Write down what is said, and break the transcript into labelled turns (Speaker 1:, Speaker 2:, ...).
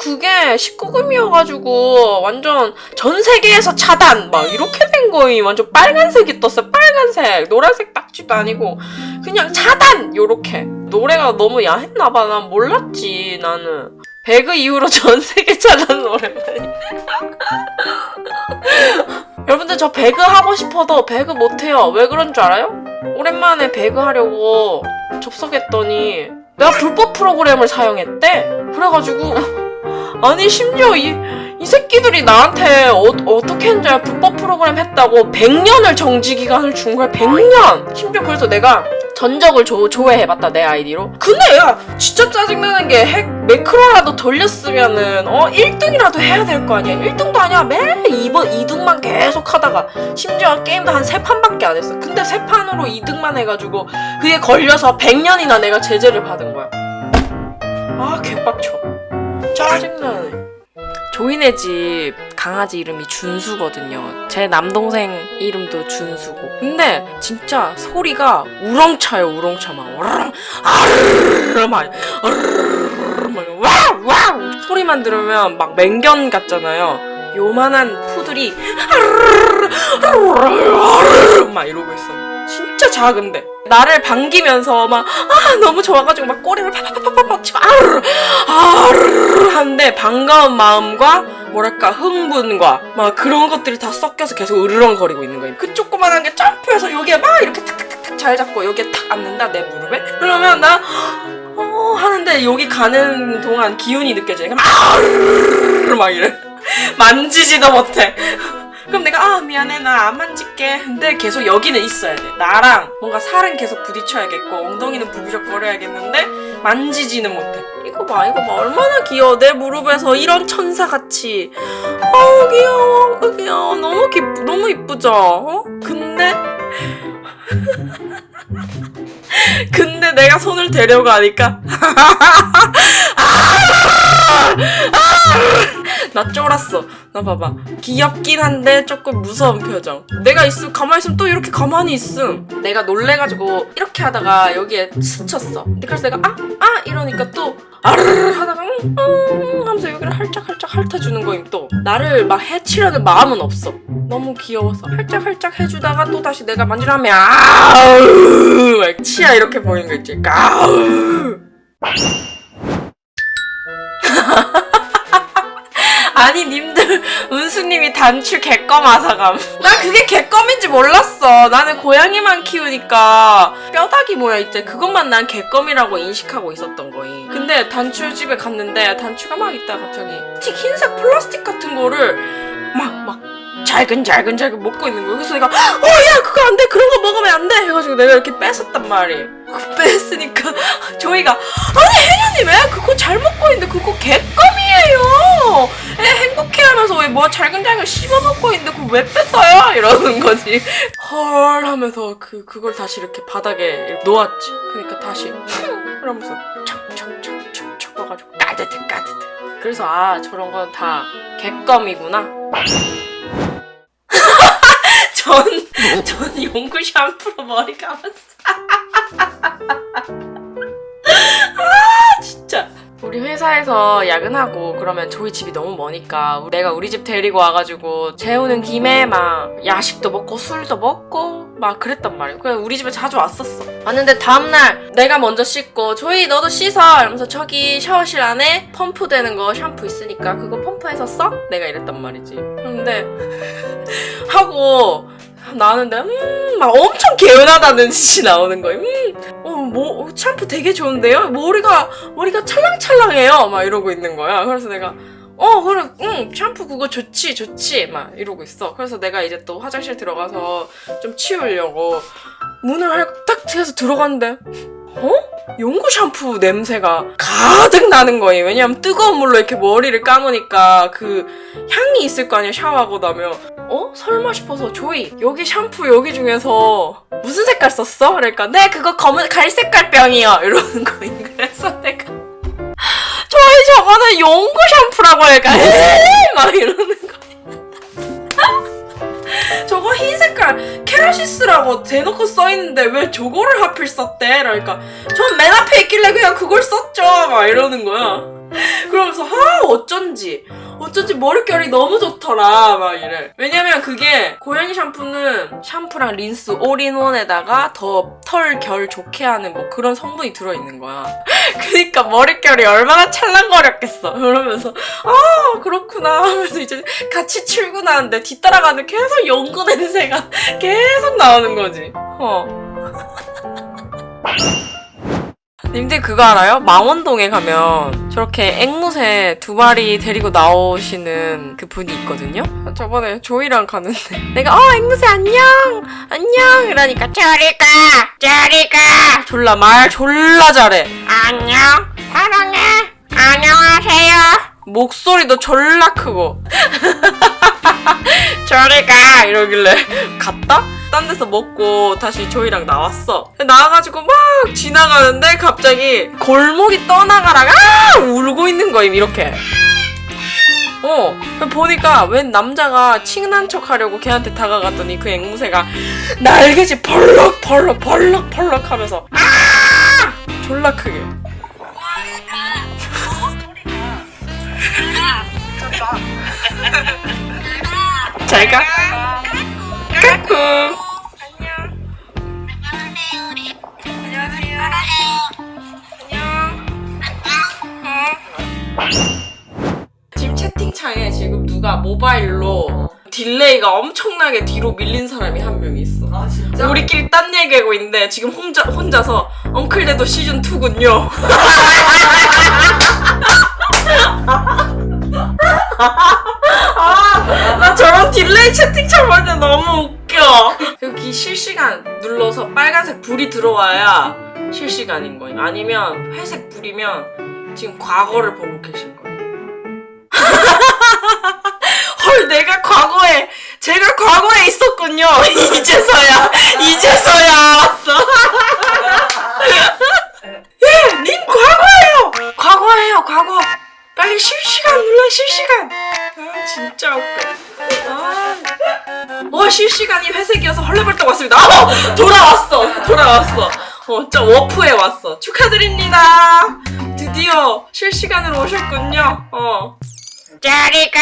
Speaker 1: 그게 19금이어가지고 완전 전 세계에서 차단 막 이렇게 된 거임. 완전 빨간색이 떴어요. 빨간색. 노란색 딱지도 아니고 그냥 차단 요렇게. 노래가 너무 야했나봐. 난 몰랐지 나는. 배그 이후로 전 세계 차단 오랜만이. 여러분들 저 배그 하고 싶어도 배그 못해요. 왜 그런 줄 알아요? 오랜만에 배그 하려고 접속했더니 내가 불법 프로그램을 사용했대. 그래가지고 아니 심지어 이, 이 새끼들이 나한테 어, 어떻게 했는지 알아? 불법 프로그램 했다고 100년을 정지 기간을 준 거야. 100년. 심지어 그래서 내가 전적을 조, 조회해봤다 내 아이디로. 근데 야 진짜 짜증나는 게 핵 매크로라도 돌렸으면은 어 1등이라도 해야 될 거 아니야. 1등도 아니야. 매일 2번 2등만 계속 하다가 심지어 게임도 한세 판밖에 안 했어. 근데 세 판으로 2등만 해가지고 그게 걸려서 100년이나 내가 제재를 받은 거야. 아 개빡쳐 짜증나네 조이네 집 강아지 이름이 준수거든요. 제 남동생 이름도 준수고. 근데 진짜 소리가 우렁차요, 우렁차 막. 우렁, 아르르 막, 아르르 막, 와우, 소리만 들으면 막 맹견 같잖아요. 요만한 푸들이 아르르, 아르르 막 이러고 있어. 진짜 작은데. 나를 반기면서 막, 아, 너무 좋아가지고 막 꼬리를 팍팍팍팍 치고, 아르르, 아르르 하는데 반가운 마음과 뭐랄까 흥분과 막 그런 것들이 다 섞여서 계속 으르렁거리고 있는 거예요. 그 조그만한 게 점프해서 여기에 막 이렇게 탁탁탁탁 잘 잡고 여기에 탁 앉는다 내 무릎에. 그러면 나 어, 하는데 여기 가는 동안 기운이 느껴지니까 막 아르르 막 이래. 만지지도 못해. 그럼 내가 아 미안해 나 안 만질게. 근데 계속 여기는 있어야 돼. 나랑 뭔가 살은 계속 부딪혀야겠고 엉덩이는 부비적거려야겠는데 만지지는 못해. 이거 봐 이거 봐. 얼마나 귀여워. 내 무릎에서 이런 천사같이. 어 귀여워. 어, 귀여워. 너무 기 너무 이쁘죠? 어? 근데 근데 내가 손을 대려고 하니까 나 쫄았어. 나 봐봐. 귀엽긴 한데 조금 무서운 표정. 내가 있으면 가만히 있으면 또 이렇게 가만히 있음. 내가 놀래가지고 이렇게 하다가 여기에 스쳤어. 근데 그래서 내가 아! 아! 이러니까 또 아르르 하다가 응, 응 하면서 여기를 할짝할짝 핥아주는 거임 또. 나를 막 해치려는 마음은 없어. 너무 귀여워서 할짝할짝 해주다가 또 다시 내가 만지라면 아우 막 치아 이렇게 보이는 거 있지. 아우 아니 님들 은수님이 단추 개껌 아사감. 나 그게 개껌인지 몰랐어. 나는 고양이만 키우니까 뼈다귀 모야 있지. 그것만 난 개껌이라고 인식하고 있었던 거임. 근데 단추 집에 갔는데 단추가 막 있다 갑자기. 틱 흰색 플라스틱 같은 거를 막막 잘근잘근잘근 먹고 있는 거야. 그래서 내가 어야 그거 안 돼. 그런 거 먹으면 안 돼! 해가지고 내가 이렇게 뺏었단 말이에요. 그 뺐으니까 저희가 아니 혜연이 왜 그거 잘 먹고 있는데 그거 개껌이에요! 애 행복해 하면서 왜 뭐 잘근잘근 씹어 먹고 있는데 그거 왜 뺐어요? 이러는 거지. 헐 하면서 그 그걸 다시 이렇게 바닥에 놓았지. 그러니까 다시 이러면서 척척척척 척어가지고 까드득 까드득. 그래서 아 저런 건 다 개껌이구나. 전, 전 용구 샴푸로 머리 감았어. 아, 진짜. 우리 회사에서 야근하고 그러면 저희 집이 너무 머니까 내가 우리 집 데리고 와가지고 재우는 김에 막 야식도 먹고 술도 먹고 막 그랬단 말이야. 그냥 우리 집에 자주 왔었어. 왔는데 다음날 내가 먼저 씻고 조이 너도 씻어 이러면서 저기 샤워실 안에 펌프 되는 거 샴푸 있으니까 그거 펌프해서 써? 내가 이랬단 말이지. 근데 하고 나는데 음 막 엄청 개운하다는 짓이 나오는 거예요. 음어뭐 샴푸 되게 좋은데요? 머리가 머리가 찰랑찰랑해요. 막 이러고 있는 거야. 그래서 내가 어 그래 응 샴푸 그거 좋지 좋지 막 이러고 있어. 그래서 내가 이제 또 화장실 들어가서 좀 치우려고 문을 딱 트여서 들어갔는데 어? 용구 샴푸 냄새가 가득 나는 거예요. 왜냐면 뜨거운 물로 이렇게 머리를 감으니까 그 향이 있을 거 아니야 샤워하고 나면 어? 설마 싶어서 조이 여기 샴푸 여기 중에서 무슨 색깔 썼어? 그러니까 네 그거 검은 갈색깔 병이요 이러는 거예요. 그래서 내가 조이 저거는 용구 샴푸라고 하니까 에막 이러는 거예요. 저거 흰 색깔 케라시스라고 대놓고 써있는데 왜 저거를 하필 썼대? 그러니까 전 맨 앞에 있길래 그냥 그걸 썼죠 막 이러는 거야 그러면서 아 어쩐지. 어쩐지 머릿결이 너무 좋더라. 막 이래. 왜냐면 그게 고양이 샴푸는 샴푸랑 린스 올인원에다가 더 털 결 좋게 하는 뭐 그런 성분이 들어있는 거야. 그니까 머릿결이 얼마나 찰랑거렸겠어. 그러면서 아 그렇구나 하면서 이제 같이 출근하는데 뒤따라가는 계속 연고 냄새가 계속 나오는 거지. 어 님들 그거 알아요? 망원동에 가면 저렇게 앵무새 두 마리 데리고 나오시는 그 분이 있거든요? 저번에 조이랑 가는데 내가 어 앵무새 안녕! 안녕! 이러니까 저리 가! 저리 가! 졸라 말 졸라 잘해. 안녕? 사랑해? 안녕하세요 목소리도 졸라 크고 저리 가 이러길래 갔다? 딴 데서 먹고 다시 조이랑 나왔어. 나와가지고 막 지나가는데 갑자기 골목이 떠나가라가 아! 울고 있는 거임 이렇게. 어 보니까 웬 남자가 친한 척 하려고 걔한테 다가갔더니 그 앵무새가 날개지 벌럭 벌럭 벌럭 벌럭 하면서 아 졸라 크게 잘가 까꿍 지금 채팅창에 지금 누가 모바일로 딜레이가 엄청나게 뒤로 밀린 사람이 한 명 있어.
Speaker 2: 아 진짜?
Speaker 1: 우리끼리 딴 얘기하고 있는데 지금 혼자 혼자서 엉클데도 시즌 2군요. 아, 나 저런 딜레이 채팅창 볼 때 너무 웃겨. 여기 실시간 눌러서 빨간색 불이 들어와야 실시간인 거예요. 아니면 회색 불이면 지금 과거를 보고 계신 거예요. 헐, 내가 과거에, 제가 과거에 있었군요. 이제서야, 이제 헐레벌떡 왔습니다. 아, 돌아왔어, 돌아왔어. 어, 진짜 워프에 왔어. 축하드립니다. 드디어 실시간으로 오셨군요. 어. 짜리가